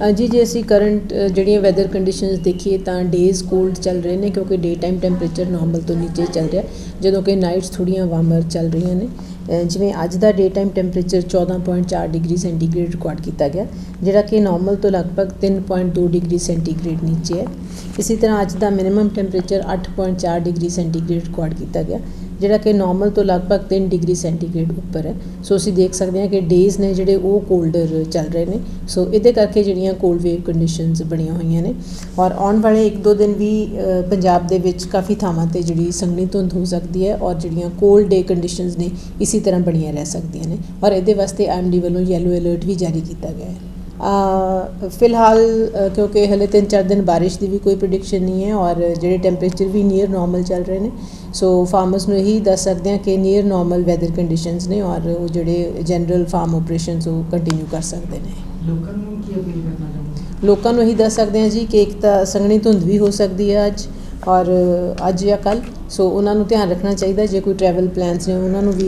ਅ, ਜੀ ਜੇ ਅਸੀਂ ਕਰੰਟ ਜਿਹੜੀਆਂ ਵੈਦਰ ਕੰਡੀਸ਼ਨਸ ਦੇਖੀਏ ਤਾਂ ਡੇਜ਼ ਕੋਲਡ ਚੱਲ ਰਹੇ ਨੇ ਕਿਉਂਕਿ ਡੇ ਟਾਈਮ ਟੈਂਪਰੇਚਰ ਨਾਰਮਲ ਤੋਂ ਨੀਚੇ ਚੱਲ ਰਿਹਾ ਜਦੋਂ ਕਿ ਨਾਈਟਸ ਥੋੜ੍ਹੀਆਂ ਵਾਰਮਰ ਚੱਲ ਰਹੀਆਂ ਨੇ। ਜਿਵੇਂ ਅੱਜ ਦਾ day time temperature 14.4 degree centigrade record ਕੀਤਾ ਗਿਆ, ਜਿਹੜਾ ਕਿ ਨਾਰਮਲ ਤੋਂ ਲਗਭਗ 3.2 ਡਿਗਰੀ ਸੈਂਟੀਗ੍ਰੇਡ ਨੀਚੇ ਹੈ। ਇਸੇ ਤਰ੍ਹਾਂ ਅੱਜ ਦਾ minimum temperature 8.4 degree centigrade record ਕੀਤਾ ਗਿਆ, ਜਿਹੜਾ ਕਿ ਨਾਰਮਲ ਤੋਂ ਲਗਭਗ 3 ਡਿਗਰੀ ਸੈਂਟੀਗ੍ਰੇਡ ਉੱਪਰ ਹੈ। ਸੋ ਅਸੀਂ ਦੇਖ ਸਕਦੇ ਹਾਂ ਕਿ ਡੇਜ਼ ਨੇ ਜਿਹੜੇ ਉਹ ਕੋਲਡਰ ਚੱਲ ਰਹੇ ਨੇ। ਸੋ ਇਹਦੇ ਕਰਕੇ ਜਿਹੜੀਆਂ ਕੋਲਡ ਵੇਵ ਕੰਡੀਸ਼ਨਸ ਬਣੀਆਂ ਹੋਈਆਂ ਨੇ। ਔਰ ਆਉਣ ਵਾਲੇ 1-2 ਦਿਨ ਵੀ ਪੰਜਾਬ ਦੇ ਵਿੱਚ ਕਾਫੀ ਥਾਵਾਂ ਤੇ ਜਿਹੜੀ ਸੰਘਣੀ ਧੁੰਦ ਹੋ ਸਕਦੀ ਹੈ ਔਰ ਜਿਹੜੀਆਂ ਕੋਲਡ ਡੇ ਕੰਡੀਸ਼ਨਸ ਨੇ, ਇਸ ਤਰ੍ਹਾਂ ਬਣੀਆਂ ਰਹਿ ਸਕਦੀਆਂ ਨੇ ਔਰ ਇਹਦੇ ਵਾਸਤੇ ਆਈਐਮਡੀ ਵੱਲੋਂ ਯੈਲੋ ਅਲਰਟ ਵੀ ਜਾਰੀ ਕੀਤਾ ਗਿਆ ਹੈ। ਅ, ਫਿਲਹਾਲ ਕਿਉਂਕਿ ਹਲੇ 3-4 ਦਿਨ ਬਾਰਿਸ਼ ਦੀ ਵੀ ਕੋਈ ਪ੍ਰੈਡਿਕਸ਼ਨ ਨਹੀਂ ਹੈ ਔਰ ਜਿਹੜੇ ਟੈਂਪਰੇਚਰ ਵੀ ਨੀਅਰ ਨਾਰਮਲ ਚੱਲ ਰਹੇ ਨੇ ਸੋ ਫਾਰਮਰਸ ਨੂੰ ਇਹੀ ਦੱਸ ਸਕਦੇ ਹਾਂ ਕਿ ਨੀਅਰ ਨਾਰਮਲ ਵੈਦਰ ਕੰਡੀਸ਼ਨਸ ਨੇ ਔਰ ਉਹ ਜਿਹੜੇ ਜਨਰਲ ਫਾਰਮ ਆਪਰੇਸ਼ਨਸ ਉਹ ਕੰਟੀਨਿਊ ਕਰ ਸਕਦੇ ਨੇ। ਲੋਕਾਂ ਨੂੰ ਕੀ ਅਪੀਲ ਕਰਨਾ ਚਾਹੁੰਦੇ ਲੋਕਾਂ ਨੂੰ ਇਹੀ ਦੱਸ ਸਕਦੇ ਹਾਂ ਜੀ ਕਿ ਇੱਕ ਤਾਂ ਸੰਘਣੀ ਧੁੰਦ ਵੀ ਹੋ ਸਕਦੀ ਹੈ ਅੱਜ ਔਰ ਅੱਜ ਜਾਂ ਕੱਲ ਸੋ ਉਹਨਾਂ ਨੂੰ ਧਿਆਨ ਰੱਖਣਾ ਚਾਹੀਦਾ ਜੇ ਕੋਈ ਟਰੈਵਲ ਪਲਾਨਸ ਨੇ, ਉਹਨਾਂ ਨੂੰ ਵੀ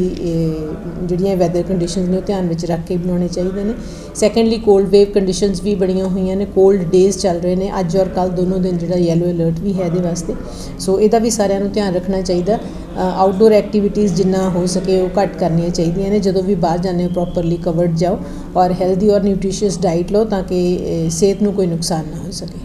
ਜਿਹੜੀਆਂ ਵੈਦਰ ਕੰਡੀਸ਼ਨਸ ਨੇ, ਉਹ ਧਿਆਨ ਵਿੱਚ ਰੱਖ ਕੇ ਬਣਾਉਣੇ ਚਾਹੀਦੇ ਨੇ। ਸੈਕੰਡਲੀ ਕੋਲਡ ਵੇਵ ਕੰਡੀਸ਼ਨਸ ਵੀ ਬਣੀਆਂ ਹੋਈਆਂ ਨੇ ਕੋਲਡ ਡੇਜ਼ ਚੱਲ ਰਹੇ ਨੇ, ਅੱਜ ਔਰ ਕੱਲ ਦੋਨੋਂ ਦਿਨ ਜਿਹੜਾ ਯੈਲੋ ਅਲਰਟ ਵੀ ਹੈ ਇਹਦੇ ਵਾਸਤੇ। ਸੋ ਇਹਦਾ ਵੀ ਸਾਰਿਆਂ ਨੂੰ ਧਿਆਨ ਰੱਖਣਾ ਚਾਹੀਦਾ। ਆਊਟਡੋਰ ਐਕਟੀਵਿਟੀਜ਼ ਜਿੰਨਾ ਹੋ ਸਕੇ ਉਹ ਘੱਟ ਕਰਨੀਆਂ ਚਾਹੀਦੀਆਂ ਨੇ, ਜਦੋਂ ਵੀ ਬਾਹਰ ਜਾਂਦੇ ਹੋ ਪ੍ਰੋਪਰਲੀ ਕਵਰਡ ਜਾਓ ਔਰ ਹੈਲਦੀ ਔਰ ਨਿਊਟ੍ਰੀਸ਼ੀਅਸ ਡਾਈਟ ਲਓ ਤਾਂ ਕਿ ਸਿਹਤ ਨੂੰ ਕੋਈ ਨੁਕਸਾਨ ਨਾ ਹੋ ਸਕੇ।